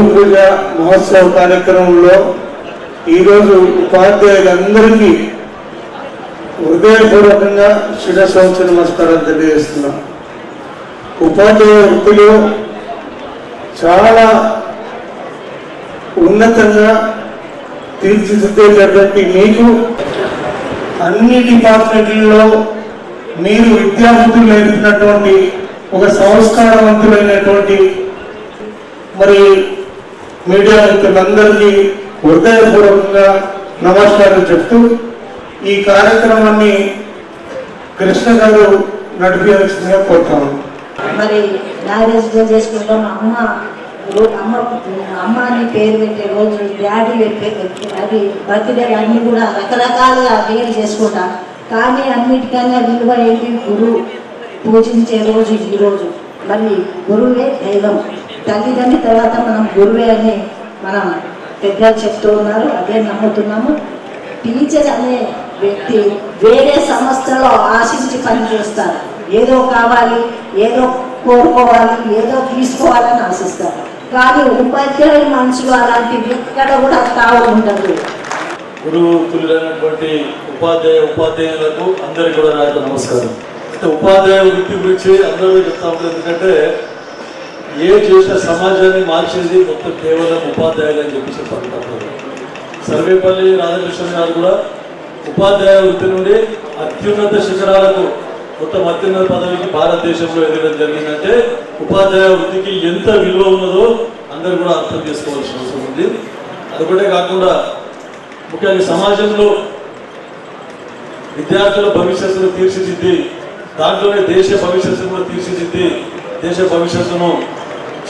గురు పూజ మహోత్సవ కార్యక్రమంలో ఈరోజు ఉపాధ్యాయులందరికీ హృదయపూర్వకంగా శిరస్వంచ నమస్కారాలు తెలియజేస్తున్నాం. ఉపాధ్యాయ వృత్తిలో చాలా ఉన్నతంగా తీర్చిదిద్దేటటువంటి మీకు అన్ని డిపార్ట్మెంట్లలో మీరు విద్యాబుద్ధులు నేర్పినటువంటి ఒక సంస్కారవంతులైనటువంటి మరి మీడియా మిత్రులందరికీ హృదయపూర్వకంగా నమస్కారం చెప్తూ ఈ కార్యక్రమాన్ని కృష్ణ గారు నడిపించాల్సిందిగా కోరుతాను మరి మ్యారేజ్ డే చేసుకుంటాం. అమ్మ అమ్మ అమ్మ అని పేరు పెట్టే రోజు డాడీ పెట్టే అది బర్త్డే అన్ని కూడా రకరకాలుగా పేరు చేసుకుంటాం. కానీ అన్నిటికన్నా విలువ ఏంటి? గురువు పూజించే రోజు ఈరోజు మరి గురువే దైవం. తల్లిదండ్రి తర్వాత మనం గురువే అని మనం పెద్దలు చెప్తూ ఉన్నారు. అదే నమ్ముతున్నాము. టీచర్ అనే వ్యక్తి వేరే సంస్థలో ఆశించి పనిచేస్తారు ఏదో కావాలి ఏదో కోరుకోవాలి ఏదో తీసుకోవాలని ఆశిస్తారు. కానీ ఉపాధ్యాయుల మనసులో అలాంటివి ఎక్కడ కూడా తావు ఉండదు. గురువు ఉపాధ్యాయ ఉపాధ్యాయులకు అందరికీ కూడా నా నమస్కారం. అంటే ఉపాధ్యాయ వృత్తి గురించి అందరూ చెప్తా ఉంటారు. ఎందుకంటే ఏ చేసిన సమాజాన్ని మార్చేది మొత్తం కేవలం ఉపాధ్యాయులు అని చెప్పి చెప్పారు సర్వేపల్లి రాధాకృష్ణ గారు కూడా ఉపాధ్యాయ వృత్తి నుండి అత్యున్నత శిఖరాలకు మొత్తం అత్యున్నత పదవికి భారతదేశంలో ఎదగడం జరిగిందంటే ఉపాధ్యాయ వృత్తికి ఎంత విలువ ఉన్నదో అందరూ కూడా అర్థం చేసుకోవాల్సిన అవసరం ఉంది. అదొకటే కాకుండా ముఖ్యంగా సమాజంలో విద్యార్థుల భవిష్యత్తును తీర్చిదిద్ది దాంట్లోనే దేశ భవిష్యత్తును కూడా తీర్చిదిద్ది దేశ భవిష్యత్తును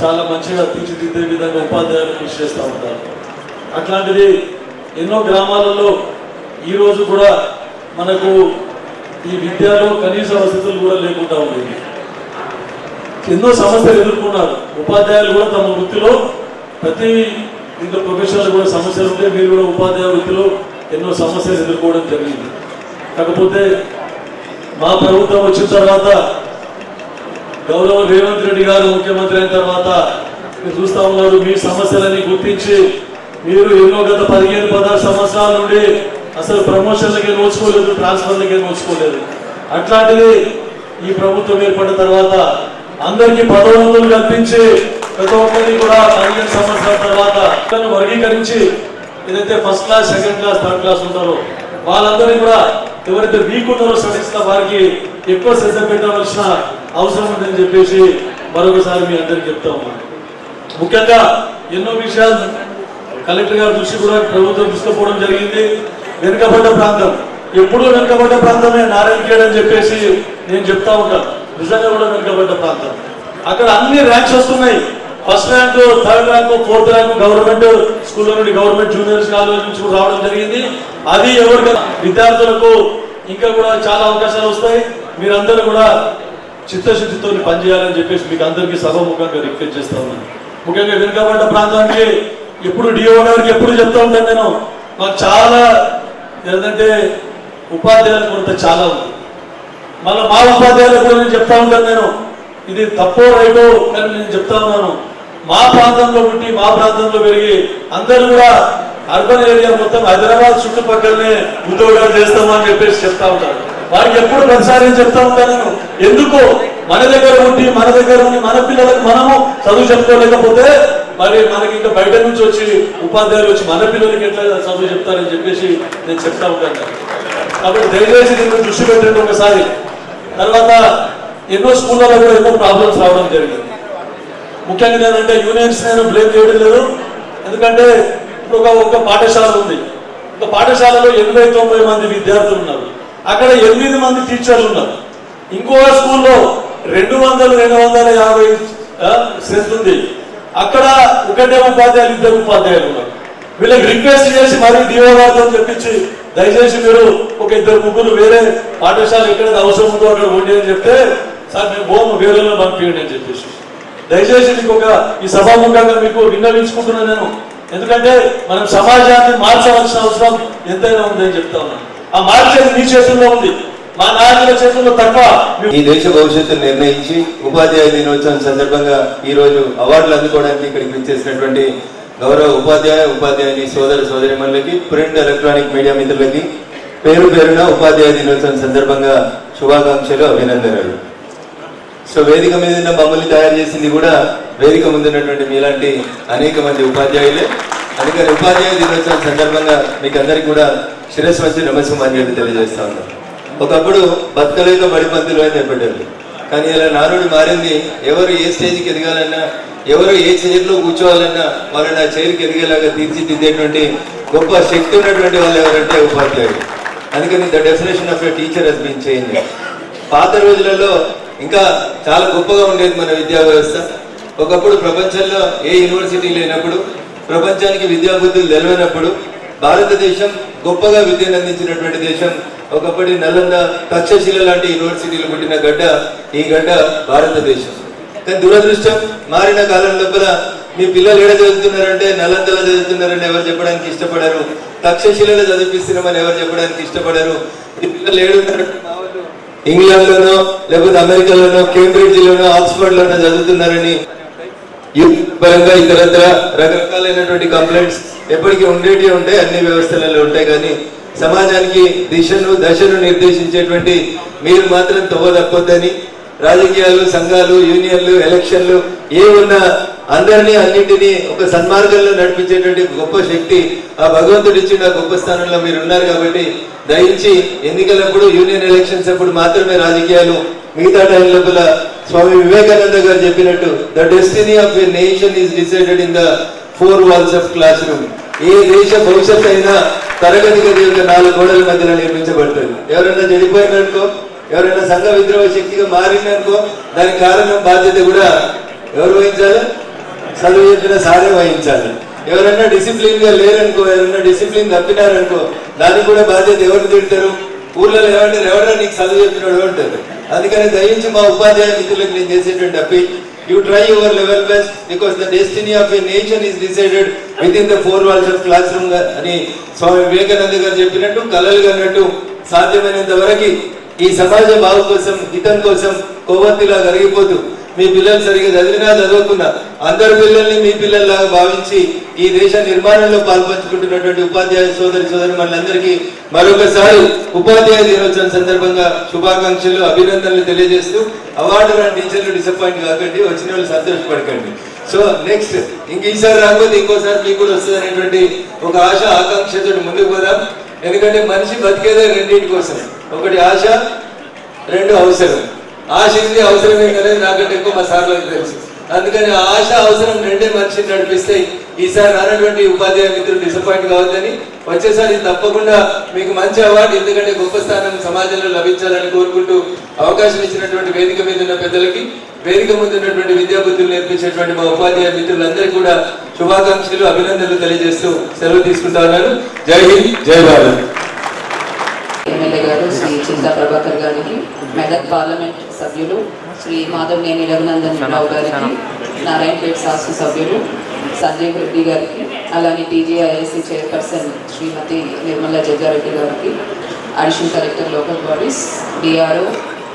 చాలా మంచిగా తీర్చిదిద్దే విధంగా ఉపాధ్యాయులు కృషి చేస్తూ ఉంటారు. అట్లాంటిది ఎన్నో గ్రామాలలో ఈరోజు కూడా మనకు ఈ విద్యలో కనీస వసతులు కూడా లేకుండా ఉండేవి ఎన్నో సమస్యలు ఎదుర్కొన్నారు. ఉపాధ్యాయులు కూడా తమ వృత్తిలో ప్రతి దీంట్లో ప్రొఫెషనల్ కూడా సమస్యలు ఉంటే మీరు కూడా ఉపాధ్యాయ వృత్తిలో ఎన్నో సమస్యలు ఎదుర్కోవడం జరిగింది. కాకపోతే మా ప్రభుత్వం వచ్చిన తర్వాత గౌరవ రేవంత్ రెడ్డి గారు ముఖ్యమంత్రి అయిన తర్వాత మీరు చూస్తా ఉన్నారు మీ సమస్యలని గుర్తించి మీరు ఎన్నో గత పదిహేను పదహారు సంవత్సరాల నుండి అసలు ప్రమోషన్లకే నోచుకోలేదు ట్రాన్స్ఫర్లకే నోచుకోలేదు. అట్లాంటిది ఈ ప్రభుత్వం ఏర్పడిన తర్వాత అందరికీ పదోన్నతులు కల్పించి ప్రతి ఒక్కరిని కూడా పదిహేను సంవత్సరాల తర్వాత వర్గీకరించి ఏదైతే first class second class third class ఉంటారో వాళ్ళందరినీ కూడా ఎవరైతే వీక్ ఉన్నారో స్టడీస్ వారికి ఎక్కువ శ్రద్ధ పెట్టవలసిన అవసరం ఉందని చెప్పేసి మరొకసారి మీ అందరికి చెప్తా ఉన్నాను. ముఖ్యంగా ఎన్నో విషయాలు కలెక్టర్ గారి దృష్టి కూడా ప్రభుత్వం తీసుకుపోవడం జరిగింది. వెనుకబడ్డ ప్రాంతం ఎప్పుడూ వెనుకబడ్డ ప్రాంతమే నారాయణ అని చెప్పేసి నేను చెప్తా ఉంటాను. నిజంగా కూడా వెనుకబడ్డ ప్రాంతం. అక్కడ అన్ని ర్యాంక్స్ వస్తున్నాయి. First rank third rank fourth rank government school నుండి గవర్నమెంట్ జూనియర్స్ కాలేజ్ నుంచి కూడా రావడం జరిగింది. అది ఎవరికైనా విద్యార్థులకు ఇంకా కూడా చాలా అవకాశాలు వస్తాయి. మీరందరూ కూడా చిత్తశుద్ధితో పనిచేయాలని చెప్పేసి మీకు అందరికీ సభముఖంగా రిక్వెస్ట్ చేస్తా ఉన్నాను. ముఖ్యంగా వెనుకబడ్డ ప్రాంతానికి ఎప్పుడు డిఓ గారికి ఎప్పుడు చెప్తా ఉంటాను నేను. మాకు చాలా ఏంటంటే ఉపాధ్యాయుల కొరత చాలా ఉంది. మళ్ళీ మా ఉపాధ్యాయుల కూడా నేను చెప్తా ఉంటాను నేను. ఇది తప్పో రైటో అని నేను చెప్తా ఉన్నాను. మా ప్రాంతంలో పుట్టి మా ప్రాంతంలో పెరిగి అందరూ కూడా అర్బన్ ఏరియా మొత్తం హైదరాబాద్ చుట్టుపక్కలనే ఉద్యోగాలు చేస్తామని చెప్పేసి చెప్తా ఉంటారు. వారికి ఎప్పుడు ప్రతిసారి చెప్తా ఉంటాను నేను. ఎందుకు? మన దగ్గర ఉండి మన దగ్గర ఉండి మన పిల్లలకు మనము చదువు చెప్పుకోలేకపోతే మరి మనకి ఇంకా బయట నుంచి వచ్చి ఉపాధ్యాయులు వచ్చి మన పిల్లలకి ఎట్లా చదువు చెప్తారని చెప్పేసి నేను చెప్తా ఉంటాను. కాబట్టి దయచేసి దీన్ని దృష్టి పెట్టండి ఒకసారి. తర్వాత ఎన్నో స్కూళ్ళలో కూడా ఎన్నో ప్రాబ్లమ్స్ రావడం జరిగింది. ముఖ్యంగా నేనంటే యూనియన్స్ నేను బ్లేమ్ చేయడం లేదు. ఎందుకంటే ఇప్పుడు ఒక ఒక పాఠశాల ఉంది. ఒక పాఠశాలలో ఎనభై తొంభై మంది విద్యార్థులు ఉన్నారు. అక్కడ ఎనిమిది మంది టీచర్లు ఉన్నారు. ఇంకో స్కూల్లో రెండు వందలు రెండు వందల యాభై స్ట్రెంత్ ఉంది. అక్కడ ఒకటే ఉపాధ్యాయులు ఇద్దరు ఉపాధ్యాయులు ఉన్నారు. వీళ్ళకి రిక్వెస్ట్ చేసి మరీ డిఓ చెప్పించి దయచేసి మీరు ఒక ఇద్దరు ముగ్గురు వేరే పాఠశాల ఎక్కడ అవసరం ఉందో అక్కడ ఉండి అని చెప్తే సార్ మేము బోము వేరే పంపించండి అని చెప్పేసి. దయచేసి మీకు ఒక ఈ సభాముఖంగా మీకు విన్నవించుకుంటున్నాను నేను. ఎందుకంటే మనం సమాజాన్ని మార్చవలసిన అవసరం ఎంతైనా ఉందని చెప్తా ఉన్నాను. ఆ మార్చేది మీ చేతుల్లో ఉంది. మా నాయకుల చేతుల్లో తప్ప మీ ఈ దేశ భవిష్యత్తు నిర్ణయించి ఉపాధ్యాయ దినోత్సవం సందర్భంగా ఈ రోజు అవార్డులు అందుకోవడానికి ఇక్కడికి విచ్చేసినటువంటి గౌరవ ఉపాధ్యాయ ఉపాధ్యాయుని సోదర సోదరిమణులకి ప్రింట్ ఎలక్ట్రానిక్ మీడియా మిత్రులకి పేరు పేరున ఉపాధ్యాయ దినోత్సవం సందర్భంగా శుభాకాంక్షలు అభినందనలు. సో వేదిక మీద ఉన్న మమ్మల్ని తయారు చేసింది కూడా వేదిక ముందున్నటువంటి మీలాంటి అనేక మంది ఉపాధ్యాయులే. అందుకే ఉపాధ్యాయ దినోత్సవం సందర్భంగా మీకు అందరికీ కూడా శిరస్సు వచ్చి నమస్కారం తెలియజేస్తా ఉన్నాం ఒకప్పుడు బతకలేక బడిపంతులు అని చెప్పేటోళ్ళు కానీ ఇలా నారుడు మారింది. ఎవరు ఏ స్టేజ్కి ఎదగాలన్నా ఎవరు ఏ చైర్లో కూర్చోవాలన్నా వాళ్ళని ఆ చైర్కి ఎదిగేలాగా తీర్చిదిద్దేటువంటి గొప్ప శక్తి ఉన్నటువంటి వాళ్ళు ఎవరంటే ఉపాధ్యాయులు. అందుకని the definition of a teacher has been change పాత రోజులలో ఇంకా చాలా గొప్పగా ఉండేది మన విద్యా వ్యవస్థ. ఒకప్పుడు ప్రపంచంలో ఏ యూనివర్సిటీ లేనప్పుడు ప్రపంచానికి విద్యాబుద్ధులు తెలివైనప్పుడు భారతదేశం గొప్పగా విద్యను అందించినటువంటి దేశం. ఒకప్పటి నల్లంద తక్షశిల లాంటి యూనివర్సిటీలు పుట్టిన గడ్డ ఈ గడ్డ భారతదేశం. కానీ దురదృష్టం మారిన కాలం లోపల మీ పిల్లలు ఏడ చదువుతున్నారంటే నల్లందలో చదువుతున్నారని ఎవరు చెప్పడానికి ఇష్టపడరు. తక్షశిలలో చదివిస్తున్నామని ఎవరు చెప్పడానికి ఇష్టపడరు. మీ పిల్లలు ఏడున్నారంటే ఇంగ్లాండ్లోనో లేకపోతే అమెరికాలోనో కేంబ్రిడ్జ్లోనో ఆక్స్ఫర్డ్లోనో చదువుతున్నారని యూత్ పరంగా ఇతరత్ర రకరకాలైనటువంటి కంప్లైంట్స్ ఎప్పటికీ ఉండేటి ఉంటాయి అన్ని వ్యవస్థలలో ఉంటాయి. కానీ సమాజానికి దిశను దశను నిర్దేశించేటువంటి మీరు మాత్రం తవ్వ తప్పొద్దని రాజకీయాలు సంఘాలు యూనియన్లు ఎలక్షన్లు ఏ ఉన్నా అందరినీ అన్నింటినీ ఒక సన్మార్గంలో నడిపించేటువంటి గొప్ప శక్తి ఆ భగవంతుడు ఇచ్చిన గొప్ప స్థానంలో మీరు ఉన్నారు కాబట్టి దయించి ఎన్నికలప్పుడు యూనియన్ ఎలక్షన్స్ అప్పుడు మాత్రమే రాజకీయాలు మిగతా టైం లోపల స్వామి వివేకానంద గారు చెప్పినట్టు the destiny of a nation is decided in the four walls of classroom. ఏ దేశ భవిష్యత్ అయినా తరగతి గది యొక్క నాలుగు గోడల మధ్యలో నిర్మించబడుతుంది. ఎవరైనా చెడిపోయిననుకో ఎవరైనా సంఘ విద్రోహ శక్తిగా మారిందనుకో దానికి కారణం బాధ్యత కూడా ఎవరు వహించాలి? చదువు చెప్పిన సారే వహించాలి. ఎవరైనా డిసిప్లిన్గా లేరనుకో ఎవరైనా డిసిప్లిన్ తప్పినారనుకో దానికి కూడా బాధ్యత ఎవరు తిడతారు ఊర్లలో ఏమంటారు ఎవరైనా నీకు చదువు చెప్పినాడు? అంటారు. అందుకని దయించి మా ఉపాధ్యాయ మిత్రులకు నేను చేసేటువంటి అప్పి you try your level best because the destiny of a nation is decided within the four walls of classroom అని స్వామి వివేకానంద గారు చెప్పినట్టు కలలు అన్నట్టు సాధ్యమైనంత వరకు ఈ సమాజ బాగు కోసం హితం కోసం కొవ్వొత్తిలా కరిగిపోతూ మీ పిల్లలు సరిగా చదివినా చదవకుండా అందరు పిల్లల్ని మీ పిల్లల్లాగా భావించి ఈ దేశ నిర్మాణంలో పాల్పంచుకుంటున్నటువంటి ఉపాధ్యాయ సోదరి సోదరి మనందరికీ మరొకసారి ఉపాధ్యాయ దినోత్సవం సందర్భంగా శుభాకాంక్షలు అభినందనలు తెలియజేస్తూ అవార్డు రాని టీచర్లు డిసప్పాయింట్ కాకండి వచ్చిన వాళ్ళు సంతోషపడకండి. సో నెక్స్ట్ ఇంక ఈసారి రాకపోతే ఇంకోసారి మీకు కూడా వస్తుంది అనేటువంటి ఒక ఆశ ఆకాంక్షతో ముందుకు పోదాం. ఎందుకంటే మనిషి బతికేదే రెండింటి కోసం ఒకటి ఆశ రెండు అవసరం. ఆశ ఇది అవసరం కదా నాకంటే ఎక్కువ మా సార్లకు తెలుసు. అందుకని ఆ ఆశ అవసరం రెండే మనిషిని నడిపిస్తాయి ఈసారి రానటువంటి ఉపాధ్యాయ మిత్రులు డిసప్పాయింట్ కావద్దని వచ్చేసారి తప్పకుండా మీకు మంచి అవార్డు ఎందుకంటే గొప్ప స్థానం సమాజంలో లభించాలని కోరుకుంటూ అవకాశం ఇచ్చినటువంటి వేదిక మీద ఉన్న పెద్దలకి వేదిక ముందు ఉన్నటువంటి విద్యాబుద్ధులు నేర్పించేటువంటి మా ఉపాధ్యాయ మిత్రులందరికీ కూడా శుభాకాంక్షలు అభినందనలు తెలియజేస్తూ సెలవు తీసుకుంటా ఉన్నాను. జై హింద్ జై భారత్. ఎమ్మెల్యే గారు శ్రీ చింతా ప్రభాకర్ గారికి మెదక్ పార్లమెంట్ సభ్యులు శ్రీ మాధవనేని రఘునందన్ రావు గారికి నారాయణపేట శాసన సభ్యులు సంజయ్ రెడ్డి గారికి అలానే టీజీఐఎస్సీ చైర్పర్సన్ శ్రీమతి నిర్మలా జగ్గారెడ్డి గారికి additional collector local bodies DRO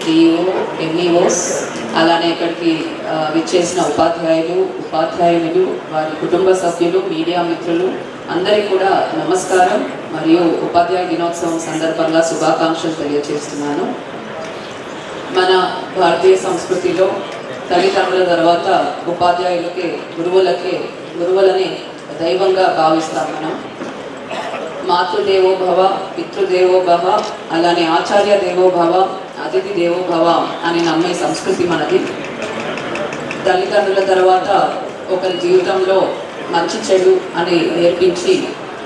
DEO MEOs అలానే ఇక్కడికి విచ్చేసిన ఉపాధ్యాయులు ఉపాధ్యాయులు వారి కుటుంబ సభ్యులు మీడియా మిత్రులు అందరికీ కూడా నమస్కారం మరియు ఉపాధ్యాయ దినోత్సవం సందర్భంగా శుభాకాంక్షలు తెలియజేస్తున్నాను మన భారతీయ సంస్కృతిలో తల్లిదండ్రుల తర్వాత ఉపాధ్యాయులకే గురువులకే గురువులని దైవంగా భావిస్తాం మనం. మాతృదేవోభవ పితృదేవోభవ అలానే ఆచార్య దేవోభవ అతిథి దేవోభవ అని నమ్మే సంస్కృతి మనది. తల్లిదండ్రుల తర్వాత ఒకరి జీవితంలో మంచి చెడు అని నేర్పించి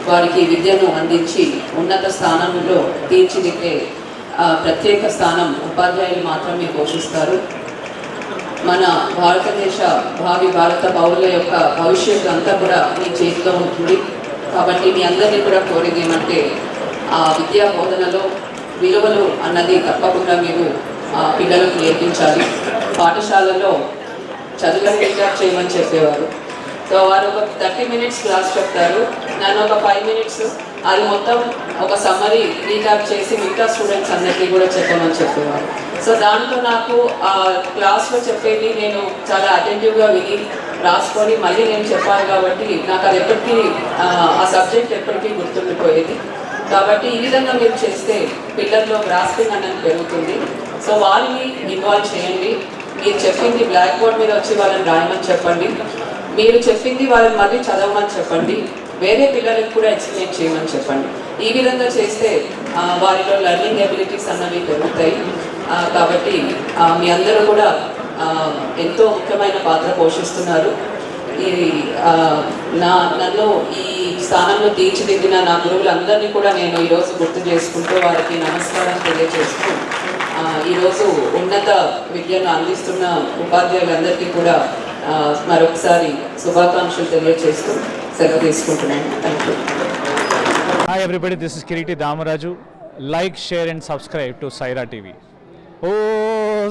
వారికి విద్యను అందించి ఉన్నత స్థానంలో తీర్చిదిద్దే ఆ, ప్రత్యేక స్థానం ఉపాధ్యాయులు మాత్రమే పోషిస్తారు. మన భారతదేశ భావి భారత పౌరుల యొక్క భవిష్యత్తు అంతా కూడా మీ చేతిలో ఉంటుంది. కాబట్టి మీ అందరినీ కూడా కోరేది ఏమంటే ఆ విద్యా బోధనలో విలువలు అన్నది తప్పకుండా మీరు ఆ పిల్లలకు నేర్పించాలి. పాఠశాలలో చదువులను రికార్డ్ చేయమని చెప్పేవారు. సో వారు ఒక థర్టీ మినిట్స్ క్లాస్ చెప్తారు. నన్ను ఒక ఫైవ్ మినిట్స్ అది మొత్తం ఒక సమ్మరీ రీక్యాప్ చేసి మిగతా స్టూడెంట్స్ అందరికీ కూడా చెప్పమని చెప్పేవారు. సో దాంట్లో నాకు ఆ క్లాస్లో చెప్పేది నేను చాలా అటెంటివ్గా విని రాసుకొని మళ్ళీ నేను చెప్పాలి కాబట్టి నాకు అది ఎప్పటికీ ఆ సబ్జెక్ట్ ఎప్పటికీ గుర్తుండిపోయేది. కాబట్టి ఈ విధంగా మీరు చేస్తే పిల్లల్లో గ్రాస్పింగ్ అనేది పెరుగుతుంది. సో వారిని ఇన్వాల్వ్ చేయండి. మీరు చెప్పింది బ్లాక్ బోర్డ్ మీద వచ్చి వాళ్ళని రాయమని చెప్పండి. మీరు చెప్పింది వాళ్ళని మళ్ళీ చదవమని చెప్పండి. వేరే పిల్లలకు కూడా ఎక్స్ప్లెయిన్ చేయమని చెప్పండి. ఈ విధంగా చేస్తే వారిలో లెర్నింగ్ ఎబిలిటీస్ అన్నవి పెరుగుతాయి. కాబట్టి మీ అందరూ కూడా ఎంతో ముఖ్యమైన పాత్ర పోషిస్తున్నారు. ఈ నా నన్ను ఈ స్థానంలో తీర్చిదిద్దిన నా గురువులందరినీ కూడా నేను ఈరోజు గుర్తు చేసుకుంటూ వారికి నమస్కారం తెలియజేస్తూ ఈరోజు ఉన్నత విద్యను అందిస్తున్న ఉపాధ్యాయులందరికీ కూడా మరొకసారి శుభాకాంక్షలు తెలియజేస్తూ సెలవు తీసుకుంటున్నాను thank you hi everybody, this is Kiriti Damaraju. Like, share and subscribe Saira Saira TV. Oh,